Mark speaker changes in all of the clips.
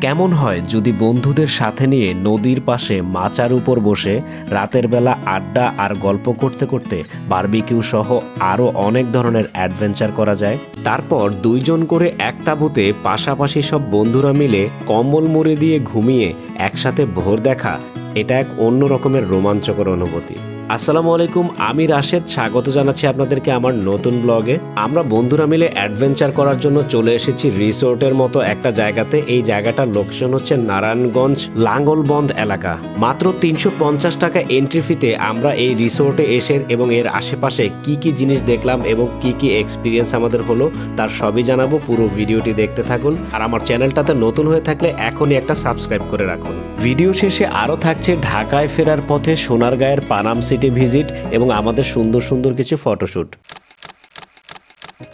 Speaker 1: কেমন হয় যদি বন্ধুদের সাথে নিয়ে নদীর পাশে মাচার উপর বসে রাতের বেলা আড্ডা আর গল্প করতে করতে বারবিকিউ সহ আরও অনেক ধরনের অ্যাডভেঞ্চার করা যায়? তারপর দুইজন করে এক তাঁবুতে পাশাপাশি সব বন্ধুরা মিলে কম্বল মুড়ি দিয়ে ঘুমিয়ে একসাথে ভোর দেখা। এটা এক অন্য রকমের রোমাঞ্চকর অনুভূতি। আসসালামু আলাইকুম, আমি রাশেদ। স্বাগত জানাচ্ছি আপনাদেরকে আমার নতুন ব্লগে। আমরা বন্ধুরা মিলে অ্যাডভেঞ্চার করার জন্য চলে এসেছি রিসোর্টের মতো একটা জায়গাতে। এই জায়গাটার লোকেশন হচ্ছে নারায়ণগঞ্জ লাঙ্গলবন্দ এলাকা। মাত্র তিনশো পঞ্চাশ টাকা এন্ট্রি ফিতে আমরা এই রিসোর্টে এসে এবং এর আশেপাশে কি কি জিনিস দেখলাম এবং কি কি এক্সপিরিয়েন্স আমাদের হলো, তার সবই জানাব। পুরো ভিডিওটি দেখতে থাকুন। আর আমার চ্যানেলটাতে নতুন হয়ে থাকলে এখনই একটা সাবস্ক্রাইব করে রাখুন। ভিডিও শেষে আরও থাকছে ঢাকায় ফেরার পথে সোনারগাঁয়ের পানাম সিটি ভিজিট এবং আমাদের সুন্দর সুন্দর কিছু ফটোশ্যুট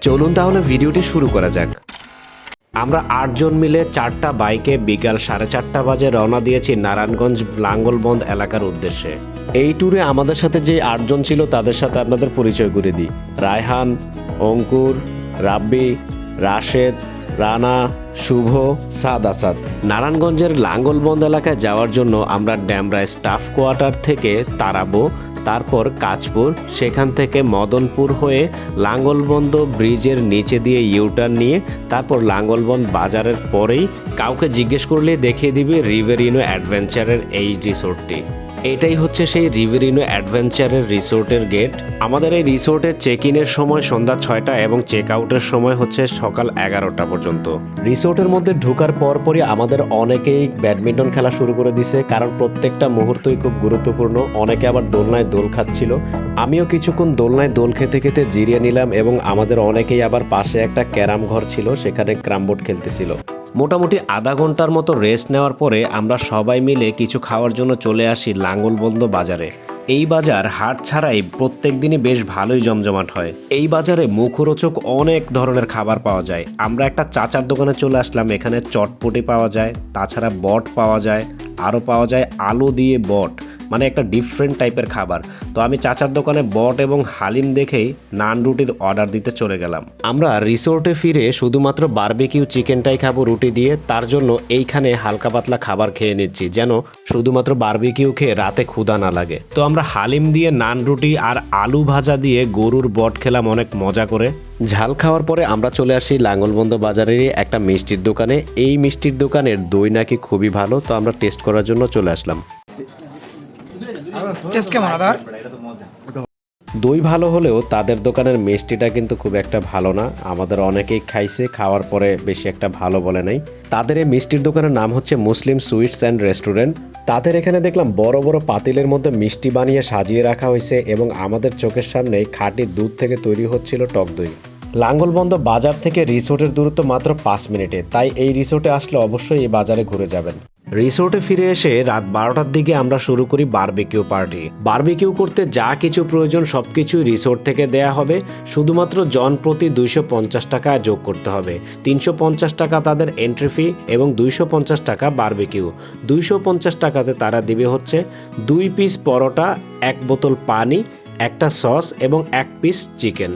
Speaker 1: চলুন তাহলে ভিডিওটি শুরু করা যাক। আমরা আটজন মিলে চারটা বাইকে বিকাল সাড়ে চারটা বাজে রওনা দিয়েছি নারায়ণগঞ্জ লাঙ্গলবন্দ এলাকার উদ্দেশ্যে। এই ট্যুরে আমাদের সাথে যে আটজন ছিল তাদের সাথে আপনাদের পরিচয় করে দিই। রায়হান, অঙ্কুর, রাব্বি, রাশেদ, রানা, শুভ, সাদ আসাদ। নারায়ণগঞ্জের লাঙ্গলবন্দ এলাকায় যাওয়ার জন্য আমরা ড্যামরায় স্টাফ কোয়ার্টার থেকে তারাবো তারপর কাঁচপুর, সেখান থেকে মদনপুর হয়ে লাঙ্গলবন্দ ব্রিজের নিচে দিয়ে ইউটার্ন নিয়ে তারপর লাঙ্গলবন্দ বাজারের পরেই কাউকে জিজ্ঞেস করলে দেখিয়ে দিবে রিভেরিনো অ্যাডভেঞ্চারের এই রিসোর্টটি। এটাই হচ্ছে সেই রিভেরিনো অ্যাডভেঞ্চারের রিসোর্টের গেট। আমাদের এই রিসোর্টের চেক ইনের সময় সন্ধ্যা ছয়টা এবং চেক আউটের সময় হচ্ছে সকাল এগারোটা পর্যন্ত। রিসোর্টের মধ্যে ঢোকার পরপরই আমাদের অনেকেই ব্যাডমিন্টন খেলা শুরু করে দিছে, কারণ প্রত্যেকটা মুহূর্তই খুব গুরুত্বপূর্ণ। অনেকে আবার দোলনায় দোল খাচ্ছিল। আমিও কিছুক্ষণ দোলনায় দোল খেতে খেতে জিরিয়ে নিলাম এবং আমাদের অনেকেই আবার পাশে একটা ক্যারাম ঘর ছিল, সেখানে ক্রাম বোর্ড খেলতেছিল। মোটামুটি আধা ঘণ্টার মতো রেস্ট নেওয়ার পরে আমরা সবাই মিলে কিছু খাওয়ার জন্য চলে আসি লাঙ্গলবন্দ বাজারে। এই বাজার হাট ছাড়াই প্রত্যেক দিনই বেশ ভালোই জমজমাট হয়। এই বাজারে মুখরোচক অনেক ধরনের খাবার পাওয়া যায়। আমরা একটা চাচার দোকানে চলে আসলাম, এখানে চটপটি পাওয়া যায়, তাছাড়া বট পাওয়া যায়, আরও পাওয়া যায় আলু দিয়ে বট। মানে একটা ডিফারেন্ট টাইপের খাবার। তো আমি চাচার দোকানে বট এবং হালিম দেখেই নান রুটির অর্ডার দিতে চলে গেলাম। আমরা রিসোর্টে ফিরে শুধুমাত্র বারবিকিউ চিকেনটাই খাব রুটি দিয়ে, তার জন্য এইখানে হালকা পাতলা খাবার খেয়ে নিচ্ছি, যেন শুধুমাত্র বারবিকিউ খেয়ে রাতে ক্ষুধা না লাগে। তো আমরা হালিম দিয়ে নান রুটি আর আলু ভাজা দিয়ে গরুর বট খেলাম অনেক মজা করে। ঝাল খাওয়ার পরে আমরা চলে আসি লাঙ্গলবন্দ বাজারেরই একটা মিষ্টির দোকানে। এই মিষ্টির দোকানের দই নাকি খুবই ভালো, তো আমরা টেস্ট করার জন্য চলে আসলাম।
Speaker 2: টেস্ট কেমন আদার
Speaker 1: দই ভালো হলেও তাদের দোকানের মিষ্টিটা কিন্তু খুব একটা ভালো না। আমাদের অনেকেই খাইছে, খাওয়ার পরে বেশি একটা ভালো বলে নাই। তাদের এই মিষ্টির দোকানের নাম হচ্ছে মুসলিম সুইটস অ্যান্ড রেস্টুরেন্ট। তাদের এখানে দেখলাম বড় বড় পাতিলের মধ্যে মিষ্টি বানিয়ে সাজিয়ে রাখা হয়েছে এবং আমাদের চোখের সামনে খাঁটি দুধ থেকে তৈরি হচ্ছিল টক দই। লাঙ্গলবন্দ বাজার থেকে রিসোর্টের দূরত্ব মাত্র পাঁচ মিনিটে, তাই এই রিসোর্টে আসলে অবশ্যই এই বাজারে ঘুরে যাবেন। রিসোর্টে ফিরে এসে রাত বারোটার দিকে আমরা শুরু করি বারবিকিউ পার্টি বারবিকিউ করতে যা কিছু প্রয়োজন সবকিছুই রিসোর্ট থেকে দেয়া হবে। শুধুমাত্র জন প্রতি দুইশো পঞ্চাশ টাকা যোগ করতে হবে। তিনশো পঞ্চাশ টাকা তাদের এন্ট্রি ফি এবং দুইশো পঞ্চাশ টাকা বারবিকিউ দুইশো পঞ্চাশ টাকাতে তারা দিবে হচ্ছে দুই পিস পরোটা, এক বোতল পানি, একটা সস এবং এক পিস চিকেন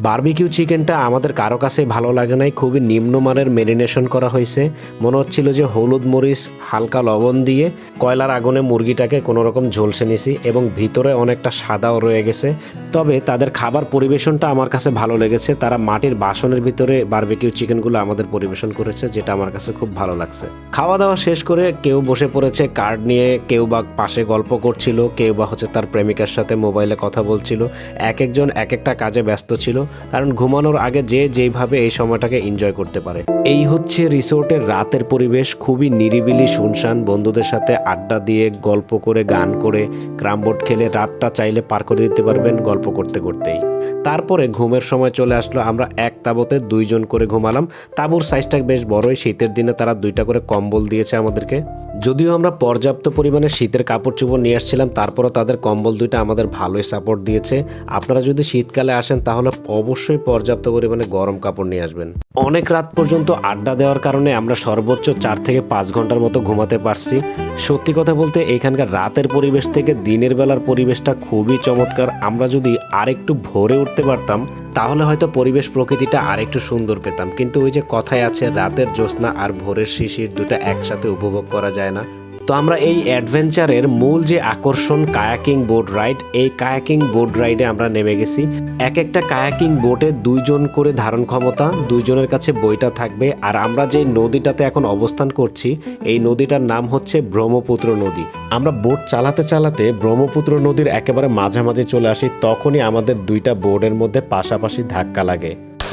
Speaker 1: বারবিকিউ চিকেনটা আমাদের কারও কাছে ভালো লাগে নাই, খুবই নিম্নমানের মেরিনেশন করা হয়েছে। মনে হচ্ছিল যে হলুদ মরিচ, হালকা লবণ দিয়ে কয়লার আগুনে মুরগিটাকে কোনো রকম ঝলসে নিছি এবং ভিতরে অনেকটা সাদাও রয়ে গেছে। তবে তাদের খাবার পরিবেশনটা আমার কাছে ভালো লেগেছে। তারা মাটির বাসনের ভিতরে বার্বিকিউ চিকেনগুলো আমাদের পরিবেশন করেছে, যেটা আমার কাছে খুব ভালো লাগছে। খাওয়া দাওয়া শেষ করে কেউ বসে পড়েছে, কার্ড নিয়ে কেউ বা পাশে গল্প করছিল, কেউ বা হচ্ছে তার প্রেমিকার সাথে মোবাইলে কথা বলছিল। এক একজন এক একটা কাজে ব্যস্ত ছিল। কারণ ঘুমানোর আগে যে যেইভাবে এই সময়টাকে এনজয় করতে পারে। এই হচ্ছে রিসোর্টের রাতের পরিবেশ, খুবই নিরিবিলি, শুনশান, বন্ধুদের সাথে আড্ডা দিয়ে, গল্প করে, গান করে ক্রামবোর্ড খেলে, রাতটা চাইলে পার করে দিতে পারবেন গল্প করতে করতেই। তারপরে ঘুমের সময় চলে আসলো আমরা এক তাবতে দুইজন করে ঘুমালাম। তাঁবুর সাইজটা বেশ বড়ই, শীতের দিনে তারা দুইটা করে কম্বল দিয়েছে আমাদেরকে। যদিও আমরা পর্যাপ্ত পরিমাণে শীতের কাপড় চোপড় নিয়ে আসছিলাম, তারপরও তাদের কম্বল দুইটা আমাদের ভালোই সাপোর্ট দিয়েছে। আপনারা যদি শীতকালে আসেন তাহলে অবশ্যই পর্যাপ্ত পরিমাণে গরম কাপড় নিয়ে আসবেন। অনেক রাত পর্যন্ত আড্ডা দেওয়ার কারণে আমরা সর্বোচ্চ চার থেকে পাঁচ ঘণ্টার মতো ঘুমাতে পারছি। সত্যি কথা বলতে এখানকার রাতের পরিবেশ থেকে দিনের বেলার পরিবেশটা খুবই চমৎকার। আমরা যদি আরেকটু ভোরে উঠতে পারতাম, তাহলে হয়তো পরিবেশ প্রকৃতিটা আরেকটু সুন্দর পেতাম। কিন্তু ওই যে কথায় আছে, রাতের জ্যোৎস্না আর ভোরের শিশির দুটো একসাথে উপভোগ করা যায় না। তো আমরা এই অ্যাডভেঞ্চারের মূল যে আকর্ষণ কায়াকিং বোট রাইড, এই কায়াকিং বোট রাইডে আমরা নেমে গেছি। এক একটা কায়াকিং বোটে দুইজন করে ধারণ ক্ষমতা, দুইজনের কাছে বইটা থাকবে। আর আমরা যে নদীটাতে এখন অবস্থান করছি, এই নদীটার নাম হচ্ছে ব্রহ্মপুত্র নদী। আমরা বোট চালাতে চালাতে ব্রহ্মপুত্র নদীর একেবারে মাঝামাঝি চলে আসি, তখনই আমাদের দুইটা বোর্ডের মধ্যে পাশাপাশি ধাক্কা লাগে।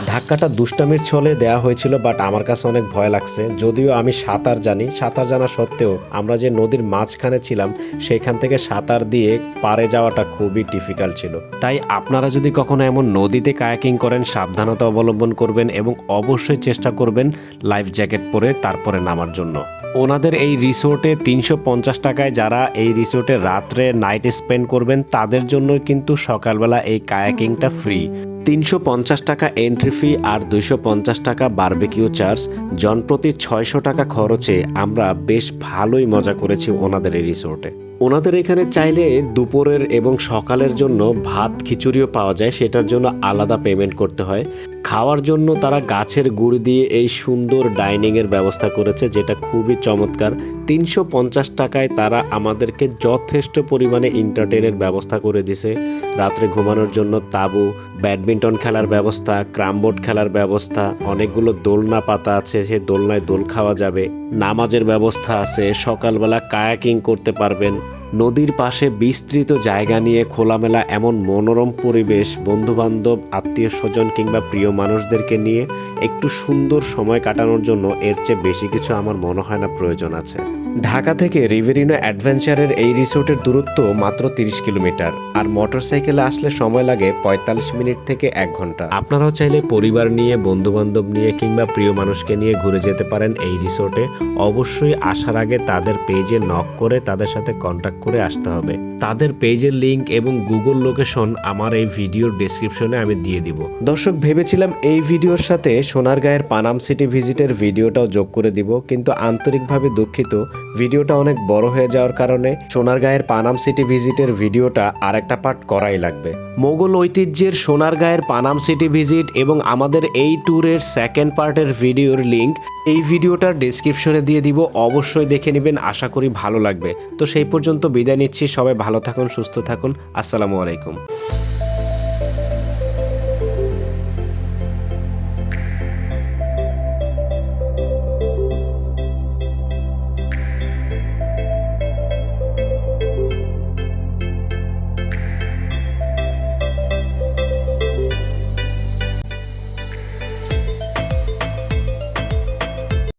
Speaker 1: ধাক্কাটা দুষ্টামির ছলে দেওয়া হয়েছিল বাট আমার কাছে অনেক ভয় লাগছে। যদিও আমি সাঁতার জানি, সাঁতার জানা সত্ত্বেও আমরা যে নদীর মাঝখানে ছিলাম, সেখান থেকে সাঁতার দিয়ে পারে যাওয়াটা খুবই ডিফিকাল্ট ছিল। তাই আপনারা যদি কখনো এমন নদীতে কায়াকিং করেন, সাবধানতা অবলম্বন করবেন এবং অবশ্যই চেষ্টা করবেন লাইফ জ্যাকেট পরে তারপরে নামার জন্য। ওনাদের এই রিসোর্টে তিনশো পঞ্চাশ টাকায় যারা এই রিসোর্টে রাত্রে নাইট স্পেন্ড করবেন, তাদের জন্য কিন্তু সকালবেলা এই কায়াকিংটা ফ্রি তিনশো পঞ্চাশ টাকা এন্ট্রি ফি আর দুইশো পঞ্চাশ টাকা বারবেকিউ চার্জ জনপ্রতি ছয়শো টাকা খরচে আমরা বেশ ভালোই মজা করেছি ওনাদের এই রিসোর্টে ওনাদের এখানে চাইলে দুপুরের এবং সকালের জন্য ভাত, খিচুড়িও পাওয়া যায়, সেটার জন্য আলাদা পেমেন্ট করতে হয়। খাওয়ার জন্য তারা গাছের গুড় দিয়ে এই সুন্দর ডাইনিংয়ের ব্যবস্থা করেছে, যেটা খুবই চমৎকার। তিনশো পঞ্চাশ টাকায় তারা আমাদেরকে যথেষ্ট পরিমাণে এন্টারটেনের ব্যবস্থা করে দিছে। রাত্রে ঘুমানোর জন্য তাবু, ব্যাডমিন্টন খেলার ব্যবস্থা ক্রামবোর্ড খেলার ব্যবস্থা, অনেকগুলো দোলনা পাতা আছে, সে দোলনায় দোল খাওয়া যাবে। নামাজের ব্যবস্থা আছে, সকালবেলা কায়াকিং করতে পারবেন। নদীর পাশে বিস্তৃত জায়গা নিয়ে খোলামেলা এমন মনোরম পরিবেশ বন্ধুবান্ধব, আত্মীয় স্বজন কিংবা প্রিয় মানুষদেরকে নিয়ে একটু সুন্দর সময় কাটানোর জন্য এর চেয়ে বেশি কিছু আমার মনে হয় না প্রয়োজন আছে। ঢাকা থেকে রিভেরিনো অ্যাডভেঞ্চারের এই রিসোর্টের দূরত্ব মাত্র তিরিশ কিলোমিটার আর মোটরসাইকেলে আসলে সময় লাগে পঁয়তাল্লিশ মিনিট থেকে এক ঘণ্টা। আপনারাও চাইলে পরিবার নিয়ে বন্ধু বান্ধব নিয়ে কিংবা প্রিয় মানুষকে নিয়ে ঘুরে যেতে পারেন এই রিসোর্টে। অবশ্যই আসার আগে তাদের পেজে নক করে তাদের সাথে কন্ট্যাক্ট করে আসতে হবে। তাদের পেজের লিংক এবং গুগল লোকেশন আমার এই ভিডিওর ডিসক্রিপশনে আমি দিয়ে দিব। দর্শক, ভেবেছিলাম এই ভিডিওর সাথে সোনারগাঁয়ের পানাম সিটি ভিজিটের ভিডিওটাও যোগ করে দিব, কিন্তু আন্তরিকভাবে দুঃখিত। ভিডিওটা অনেক বড় হয়ে যাওয়ার কারণে সোনারগাঁয়ের পানাম সিটি ভিজিটের ভিডিওটা আর একটা পার্ট করাই লাগবে। মোগল ঐতিহ্যের সোনারগাঁয়ের পানাম সিটি ভিজিট এবং আমাদের এই ট্যুরের সেকেন্ড পার্টের ভিডিওর লিংক এই ভিডিওটার ডেসক্রিপশনে দিয়ে দিব। অবশ্যই দেখে নেবেন, আশা করি ভালো লাগবে। তো সেই পর্যন্ত বিদায় নিচ্ছি, সবাই ভালো থাকুন, সুস্থ থাকুন, আসসালামু আলাইকুম।